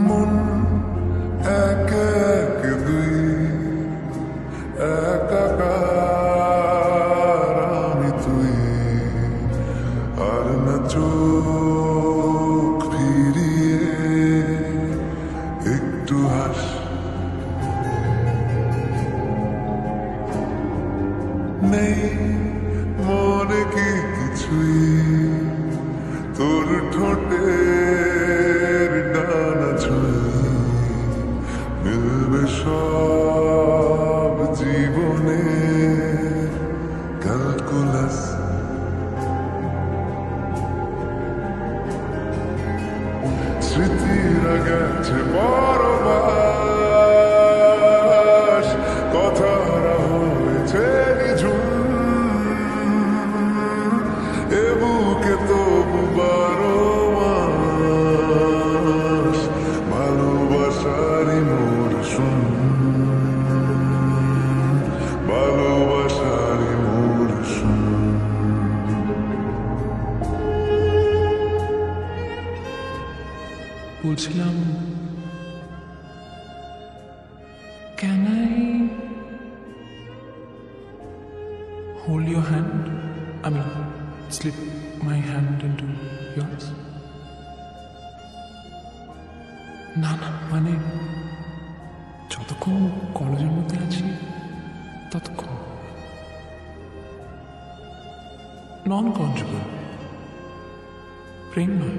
মন এক এক দুই একাকার আমি তুই আর না চোখ ফিরিয়ে একটু হাস নেই মনে কি কিছুই মিলবে সব জীবনে স্মৃতিরা গেছে পরবাস বলছিলাম can I hold your hand I mean slip my hand into yours না না মানে যতক্ষণ কলেজের মধ্যে আছি, ততক্ষণ নন কনজুগাল প্রেম নয়।